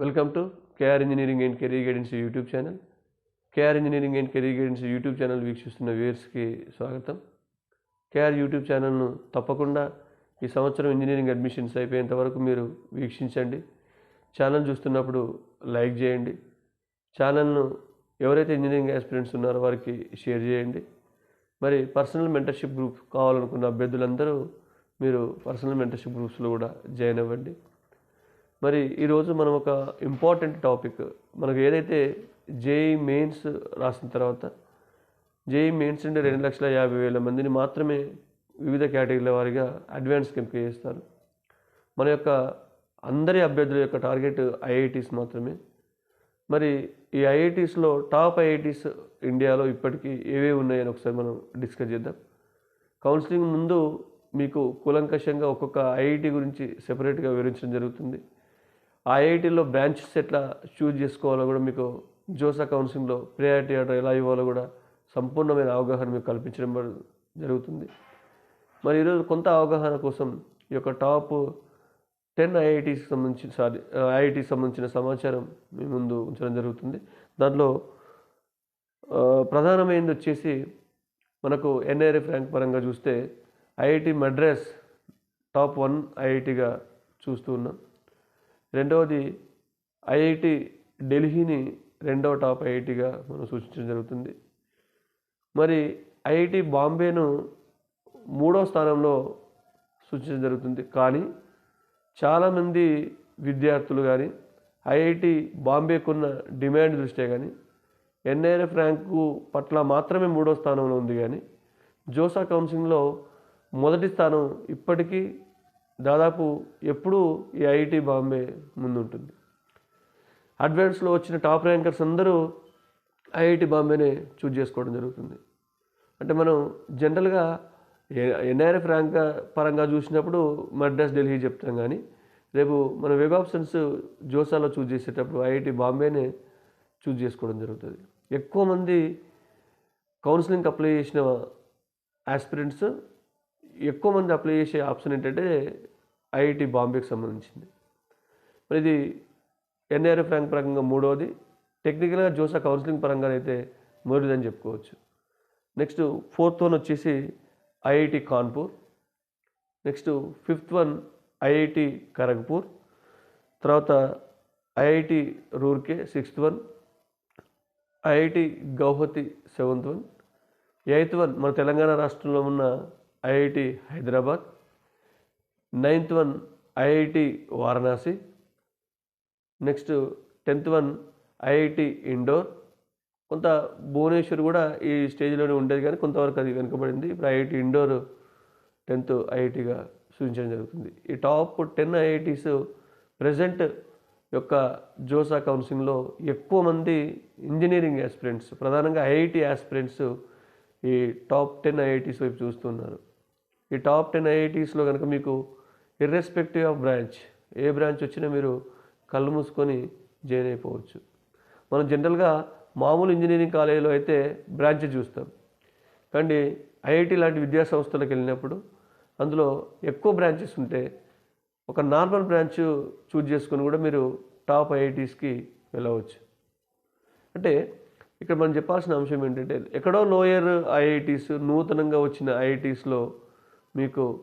Welcome to KR engineering and career guidance YouTube channel KR engineering and career guidance YouTube channel వీక్షిస్తున్న వ్యూయర్స్కి స్వాగతం. KR YouTube ఛానల్ను తప్పకుండా ఈ సంవత్సరం ఇంజనీరింగ్ అడ్మిషన్స్ అయిపోయేంత వరకు మీరు వీక్షించండి. ఛానల్ చూస్తున్నప్పుడు లైక్ చేయండి. ఛానల్ను ఎవరైతే ఇంజనీరింగ్ ఆస్పిరెంట్స్ ఉన్నారో వారికి షేర్ చేయండి. మరి పర్సనల్ మెంటర్షిప్ గ్రూప్ కావాలనుకున్న అభ్యర్థులందరూ మీరు పర్సనల్ మెంటర్షిప్ గ్రూప్స్లో కూడా జాయిన్ అవ్వండి. మరి ఈరోజు మనం ఒక ఇంపార్టెంట్ టాపిక్ మనకు ఏదైతే జేఈ మెయిన్స్ రాసిన తర్వాత జేఈ మెయిన్స్ నుండి రెండు లక్షల యాభై వేల మందిని మాత్రమే వివిధ కేటగిరీల వారిగా అడ్వాన్స్కి ఎంపిక చేస్తారు మన యొక్క అందరి అభ్యర్థుల యొక్క టార్గెట్ ఐఐటీస్ మాత్రమే. మరి ఈ ఐఐటీస్లో టాప్ ఐఐటీస్ ఇండియాలో ఇప్పటికీ ఏవే ఉన్నాయని ఒకసారి మనం డిస్కస్ చేద్దాం. కౌన్సిలింగ్ ముందు మీకు కూలంకషంగా ఒక్కొక్క ఐఐటి గురించి సెపరేట్గా వివరించడం జరుగుతుంది. ఐఐటీలో బ్రాంచెస్ ఎట్లా చూజ్ చేసుకోవాలో కూడా మీకు జోసా కౌన్సిలింగ్లో ప్రియారిటీ ఆర్డర్ ఎలా ఇవ్వాలో కూడా సంపూర్ణమైన అవగాహన మీకు కల్పించడం జరుగుతుంది. మరి ఈరోజు కొంత అవగాహన కోసం ఈ యొక్క టాప్ టెన్ ఐఐటీకి సంబంధించి సారీ ఐఐటికి సంబంధించిన సమాచారం మీ ముందు ఉంచడం జరుగుతుంది. దాంట్లో ప్రధానమైనది వచ్చేసి మనకు ఎన్ఐఆర్ఎఫ్ ర్యాంక్ పరంగా చూస్తే ఐఐటి మద్రాస్ టాప్ వన్ ఐఐటిగా చూస్తూ ఉన్నాం. రెండవది ఐఐటి ఢిల్లీని రెండవ టాప్ ఐఐటిగా మనం సూచించడం జరుగుతుంది. మరి ఐఐటి బాంబేను మూడో స్థానంలో సూచించడం జరుగుతుంది. కానీ చాలామంది విద్యార్థులు కానీ ఐఐటి బాంబేకున్న డిమాండ్ దృష్ట్యా కానీ ఎన్ఐఆర్ఎఫ్ ర్యాంకు పట్ల మాత్రమే మూడో స్థానంలో ఉంది కానీ జోసా కౌన్సిలింగ్లో మొదటి స్థానం ఇప్పటికీ దాదాపు ఎప్పుడూ ఈ ఐఐటి బాంబే ముందుంటుంది. అడ్వాన్స్లో వచ్చిన టాప్ ర్యాంకర్స్ అందరూ ఐఐటి బాంబేనే చూజ్ చేసుకోవడం జరుగుతుంది. అంటే మనం జనరల్గా ఎన్ఆర్ఎఫ్ ర్యాంక్ పరంగా చూసినప్పుడు మద్రాస్ ఢిల్లీ చెప్తాం కానీ రేపు మన వెబ్ ఆప్షన్స్ జోసాలో చూజ్ చేసేటప్పుడు ఐఐటి బాంబేనే చూజ్ చేసుకోవడం జరుగుతుంది. ఎక్కువ మంది కౌన్సిలింగ్కి అప్లై చేసిన ఆస్పిరెంట్స్ ఎక్కువ మంది అప్లై చేసే ఆప్షన్ ఏంటంటే ఐఐటి బాంబేకి సంబంధించింది. మరి ఇది ఎన్ఆర్ఎఫ్ ర్యాంక్ పరంగా మూడవది టెక్నికల్గా జోసా కౌన్సిలింగ్ పరంగా అయితే మొదటిదని చెప్పుకోవచ్చు. నెక్స్ట్ ఫోర్త్ వన్ వచ్చేసి IIT Kanpur. Next fifth one IIT Kharagpur తర్వాత IIT Roorkee sixth one IIT Guwahati seventh one eighth one మన తెలంగాణ రాష్ట్రంలో ఉన్న IIT Hyderabad. Ninth one IIT Varanasi. Next tenth one IIT Indore. కొంత భువనేశ్వర్ కూడా ఈ స్టేజ్లోనే ఉండేది కానీ కొంతవరకు అది వెనుకబడింది. ఇప్పుడు ఐఐటి ఇండోర్ టెన్త్ ఐఐటిగా సూచించడం జరుగుతుంది. ఈ టాప్ టెన్ ఐఐటీస్ ప్రజెంట్ యొక్క జోసా కౌన్సిలింగ్లో ఎక్కువ మంది ఇంజనీరింగ్ యాస్పిరెంట్స్ ప్రధానంగా ఐఐటి యాస్పిరెంట్స్ ఈ టాప్ టెన్ ఐఐటీస్ వైపు చూస్తున్నారు. ఈ టాప్ టెన్ ఐఐటీస్లో కనుక మీకు ఇర్రెస్పెక్టివ్ ఆఫ్ బ్రాంచ్ ఏ బ్రాంచ్ వచ్చినా మీరు కళ్ళు మూసుకొని జాయిన్ అయిపోవచ్చు. మనం జనరల్గా మామూలు ఇంజనీరింగ్ కాలేజీలో అయితే బ్రాంచ్ చూస్తాం. కానీ ఐఐటి లాంటి విద్యా సంస్థలకు వెళ్ళినప్పుడు అందులో ఎక్కువ బ్రాంచెస్ ఉంటే ఒక నార్మల్ బ్రాంచ్ చూజ్ చేసుకొని కూడా మీరు టాప్ ఐఐటీస్కి వెళ్ళవచ్చు. అంటే ఇక్కడ మనం చెప్పాల్సిన అంశం ఏంటంటే ఎక్కడో లోయర్ ఐఐటీస్ నూతనంగా వచ్చిన ఐఐటీస్లో మీకు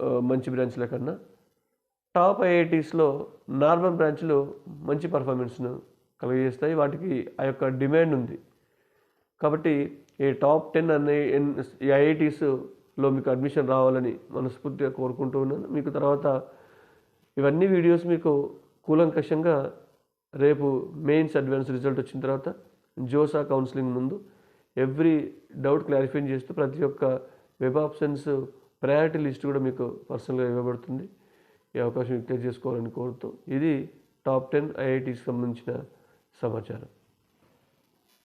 మంచి బ్రాంచ్ల కన్నా. టాప్ ఐఐటీస్లో నార్మల్ బ్రాంచ్లు మంచి పర్ఫార్మెన్స్ను కలిగజేస్తాయి. వాటికి ఆ యొక్క డిమాండ్ ఉంది. కాబట్టి ఈ టాప్ టెన్ అనే ఎన్- ఐఐటీస్లో మీకు అడ్మిషన్ రావాలని మనస్ఫూర్తిగా కోరుకుంటూ ఉన్నాను. మీకు తర్వాత ఇవన్నీ వీడియోస్ మీకు కూలంకషంగా రేపు మెయిన్స్ అడ్వాన్స్ రిజల్ట్ వచ్చిన తర్వాత జోసా కౌన్సిలింగ్ ముందు ఎవ్రీ డౌట్ క్లారిఫై చేస్తూ ప్రతి ఒక్క వెబ్ ఆప్షన్స్ ప్రయారిటీ లిస్ట్ కూడా మీకు పర్సనల్గా ఇవ్వబడుతుంది. ఈ అవకాశం యూటిలైజ్ చేసుకోవాలని కోరుతూ ఇది టాప్ టెన్ ఐఐటికి సంబంధించిన సమాచారం.